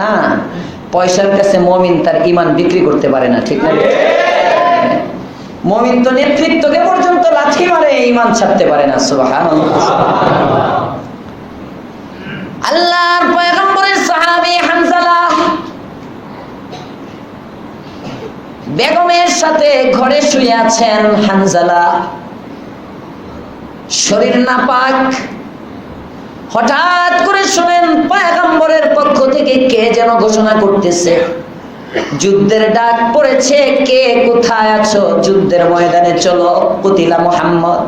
না, পয়সার কাছে মমিন তার ইমান বিক্রি করতে পারে না, ঠিক না? মমিন তো নেতৃত্বকে পর্যন্ত লাঠি মারে ইমান ছাড়তে পারে না সুবহান আল্লাহর পয়গম্বরের বেগমের সাথে ঘরে শুয়ে আছেন হানজালা। শরীর নাপাক হঠাৎ করে শুনেন পয়গম্বরের পক্ষ থেকে কে যেন ঘোষণা করতেছে। যুদ্ধের ডাক পড়েছে, কে কোথায় আছো? যুদ্ধের ময়দানে চলো, কুতিলা মোহাম্মদ।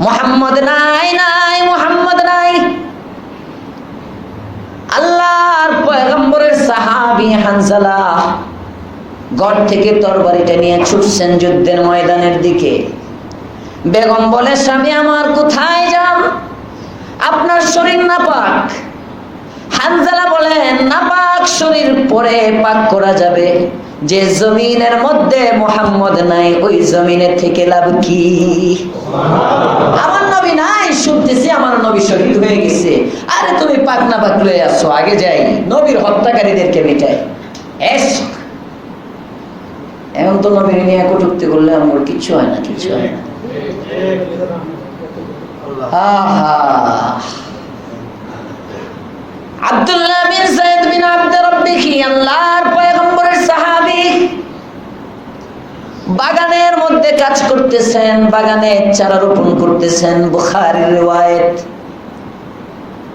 মোহাম্মদ নাই নাই, মোহাম্মদ নাই। আল্লাহর পয়গম্বরের সাহাবি হানজালা ঘর থেকে তরবারিটা নিয়ে ছুটছেন যুদ্ধের ময়দানের দিকে। বেগম বলে, স্বামী আমার কোথায় যান? আপনার শরীর নাপাক। হানজালা বলেন নাপাক শরীর পরে পাক করা যাবে। যে জমিনের মধ্যে মোহাম্মদ নাই, ওই জমিনের থেকে লাভ কি? আমার নবী নাই, শুনতেছি আমার নবী শহীদ হয়ে গেছে। আরে তুমি পাক না পাক লয়ে আসছো আগে যাই। নবীর হত্যাকারীদেরকে মিটাই। এখন তো নবীর নিয়ে কটুক্তি করলে আমার কিছু হয় না, কিছু হয় না। বাগানের মধ্যে কাজ করতেছেন, বাগানে চারা রোপণ করতেছেন, বুখারীর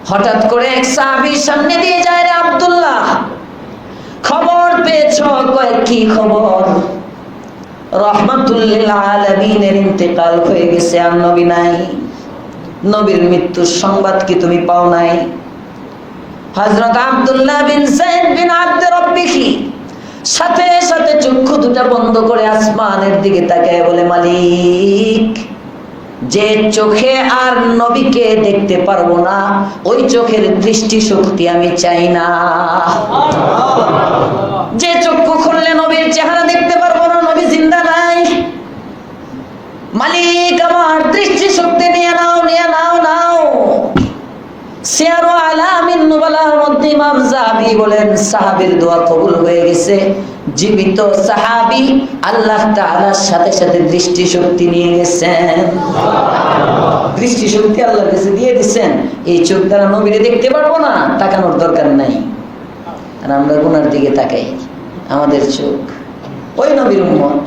হঠাৎ করে এক সাহাবীর সামনে দিয়ে যায় রে আব্দুল্লাহ। খবর পেয়েছ? কয়, কি খবর? রহমাতুল্লিল আলামিনের ইন্তেকাল হয়ে গেছে আর নবী নাই। নবীর মৃত্যুর সংবাদ কি তুমি পাও নাই? হযরত আব্দুল্লাহ বিন যায়েদ বিন আব্দ রব্বিহি সাথে সাথে চক্ষু দুটা বন্ধ করে আসমানের দিকে তাকায় বলে, মালিক, যে চোখে আর নবীকে দেখতে পারব না, ওই চোখের দৃষ্টি শক্তি আমি চাই না। যে চক্ষু খুললে নবীর চেহারা দেখতে সিয়ারু আলামিন নুবালার মধ্যে ইমাম জাহাবি বলেন, সাহাবীর দোয়া কবুল হয়ে গেছে। জীবিত সাহাবী আল্লাহ তাআলার সাথে সাথে দৃষ্টি শক্তি নিয়ে গেছেন। দৃষ্টি শক্তি আল্লাহর কাছে দিয়ে দিছেন। এই চোখ দ্বারা নবীরে দেখতে পারব না, তাকানোর দরকার নাই। আর আমরা গুনার দিকে তাকাই। আমাদের চোখ, ওই নবীর উম্মত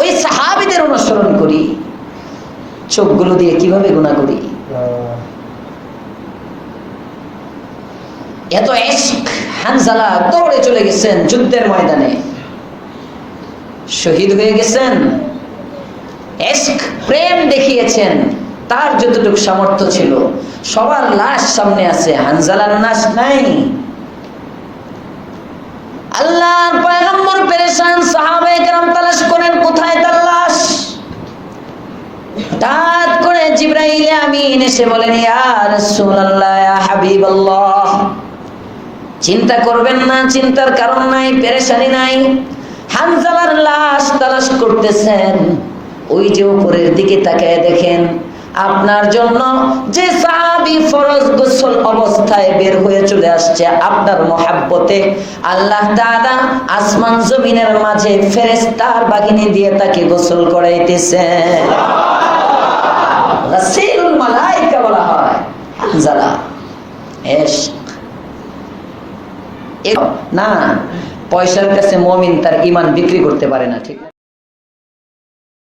ওই সাহাবীদের অনুসরণ করি। চোখগুলো দিয়ে কীভাবে গুনাহ করি? এত এশক হানজালা দৌড়ে চলে গেছেন যুদ্ধের ময়দানে। শহীদ হয়ে গেছেন। প্রেম দেখিয়েছেন। তার যতটুকু সামর্থ্য ছিল, সবার লাশ সামনে আছে। হানজালার লাশ নাই। আল্লাহর পয়গম্বর পেরেশান সাহাবায়ে কেরাম তালাশ করেন, কোথায় তার লাশ? হঠাৎ করে জিব্রাইল আমিন এসে বলেন, ইয়া রাসূলুল্লাহ, ইয়া হাবিবাল্লাহ। চিন্তা করবেন না, চিন্তার কারণ নাই, পেরেশানি নাই। হানজালার লাশ তালাশ করতেছেন। ওই যে উপরের দিকে তাকায় দেখেন, আপনার জন্য যে সাহাবী ফরজ গোসল অবস্থায় বের হয়ে চলে আসছে, আপনার মহাব্বতে আল্লাহ তাআলা আসমান জমিনের মাঝে ফেরেশতার বাহিনী দিয়ে তাকে গোসল করাইতেছেন রাসূলুল মালায়েকা বলা হয়, হানজালা। এশক না পয়সার কাছে মমিন তার ইমান বিক্রি করতে পারে না ঠিক